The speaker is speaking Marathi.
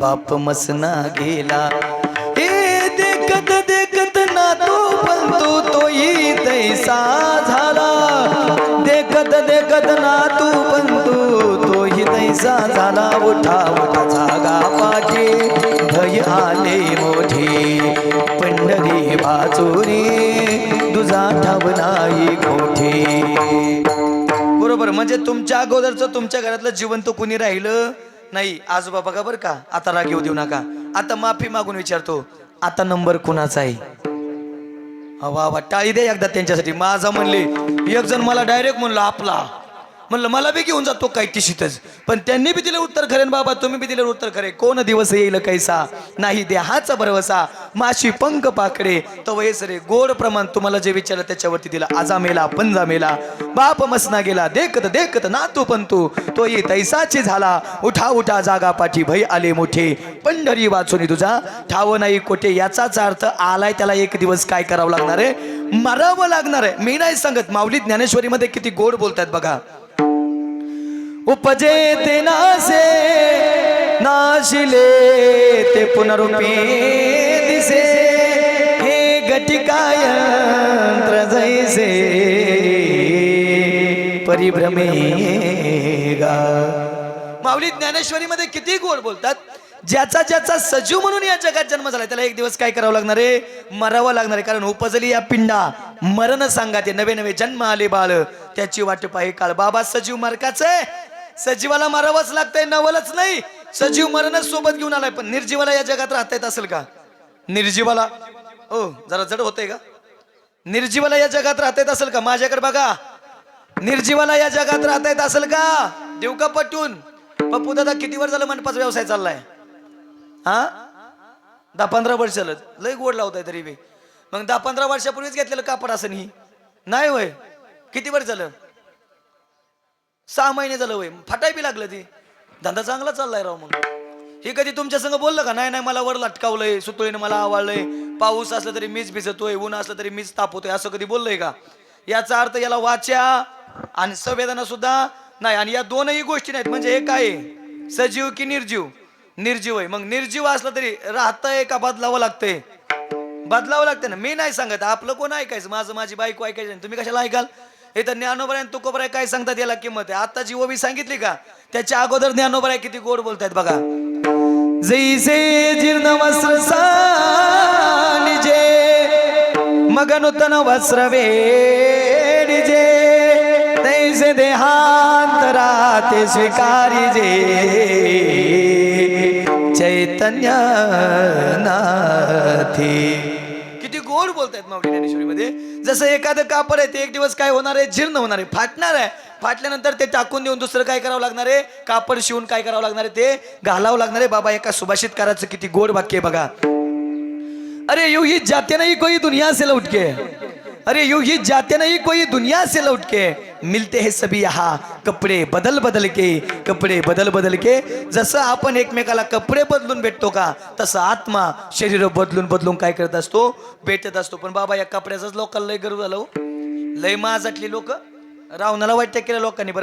बाप मसना गेला. हे देखत देखत ना तो बनतो तोही तैसा झाला. देखत देखत ना तू पण तोही तैसा झाला. उठा उठा जागा पाठी. भय आले मोठे. पंढरी बाजोरी तुझा ठाव नाही कोठे. बरोबर म्हणजे तुमच्या अगोदरचं तुमच्या घरातलं जीवन तो कुणी राहिलं? नाही आजोबा बघा बरं का आता राग येऊ देऊ नका. आता माफी मागून विचारतो आता नंबर कुणाचा आहे? वा वा टाळी दे एकदा त्यांच्यासाठी. माझा म्हणले एक जण मला डायरेक्ट म्हणलं आपला. म्हणलं मला बी घेऊन जातो काय तिशीतच. पण त्यांनी बी दिलं उत्तर खरे बाबा तुम्ही बी दिलं उत्तर खरे. कोण दिवस येईल कैसा? नाही देहाचा भरवसा. माशी पंख पाकडे. तो रे गोड प्रमाण तुम्हाला जे विचारलं त्याच्यावरती दिला. आजा मेला पंजा मेला. बाप मसना गेला. देखत देखत नातू पण तू. तो ये तैसाचे झाला. उठा उठा जागा पाठी. भय आले मोठे. पंढरी वाचून तुझा. ठाव नाही कोठे याचाच अर्थ आलाय त्याला एक दिवस काय करावं लागणार आहे? मरावं लागणार आहे. मी नाही सांगत. माऊली ज्ञानेश्वरीमध्ये किती गोड बोलतात बघा. उपजे ते नासे नाशिले ते पुनरुपी जैसे हे घटिकायंत्र जैसे। परिभ्रमे गा। माऊली ज्ञानेश्वरीमध्ये किती गोड बोलतात. ज्याचा ज्याचा सजीव म्हणून या जगात जन्म झाला त्याला एक दिवस काय करावं लागणार आहे? मरावं लागणार आहे. कारण उपजली या पिंडा मरण सांगा ते नवे नवे जन्म आले बाळ. त्याची वाट पाहि काळ. बाबा सजीव मार्काचं. आहे सजीवाला मारावंच लागतंय नवलच नाही. सजीव मरणच सोबत घेऊन आलाय पण निर्जीवाला या जगात राहता येत असेल का? निर्जीवाला. हो जरा जड होतंय का निर्जीवाला या जगात राहता येत असेल का? माझ्याकडे बघा. निर्जीवाला या जगात राहता येत असेल का? देऊ का पटून? पप्पू दादा किती वर झालं मनपाच व्यवसाय चाललाय? हा? दहा पंधरा वर्ष झालं. लय गोड लावताय तरी बी. मग दहा पंधरा वर्षापूर्वीच घेतलेलं कापड असं ही नाही वय किती वर्ष झालं? सहा महिने झालं वय फाटाय बी लागलं ती. धंदा चांगला चाललाय राव मग. हे कधी तुमच्या संग बोललं का? नाही नाही मला वर लटकावलंय सुतळीने मला आवडलंय पाऊस असला तरी मीच भिजतोय ऊन असलं तरी मीच तापवतोय असं कधी बोललंय का? याचा अर्थ याला वाचा आणि संवेदना सुद्धा नाही. आणि या दोनही गोष्टी नाहीत. म्हणजे हे काय सजीव की निर्जीव? निर्जीव आहे. मग निर्जीव असलं तरी राहतंय का बदलावं लागतंय? बदलावं लागतं ना. मी नाही सांगत. आपलं कोण ऐकायचं? माझं माझी बायको ऐकायचं नाही. तुम्ही कशाला ऐकाल? हे तर ज्ञानोबराय आणि तुकोबराय काय सांगतात याला किंमत आहे? आता जी ओबी सांगितली का? त्याच्या अगोदर ज्ञानोबराय किती गोड बोलतायत बघा. जैसे जीर्ण वस्त्र सानिजे मग नूतन वस्त्र वेडिजे तैसे देहांतरा स्वीकारिजे चैतन्य नाथी। किती गोड बोलतायत मावळी ज्ञानेश्वरीमध्ये. जसं एखादं कापड आहे ते एक दिवस काय होणार आहे? जीर्ण होणार आहे. फाटणार आहे. फाटल्यानंतर ते टाकून देऊन दुसरं काय करावं लागणार आहे? कापड शिवून काय करावं लागणार आहे ते? घालावं लागणार आहे. बाबा एका सुभाषितकाराचं किती गोड वाक्य आहे बघा. अरे यू ही जाते नाही कोई दुनिया से लौट के अरे यू ही जाते नहीं कोई दुनिया से लौट के मिलते हैं सभी यहाँ कपडे बदल बदल के कपडे बदल बदल के. जसं आपण एकमेकाला कपडे बदलून भेटतो का तसं आत्मा शरीर बदलून बदलून काय करत असतो? भेटत असतो. पण बाबा या कपड्याचाच लोकांना लय गरज झालं हो. लय माझातली लोक. रावणाला वाईट केलं लोकांनी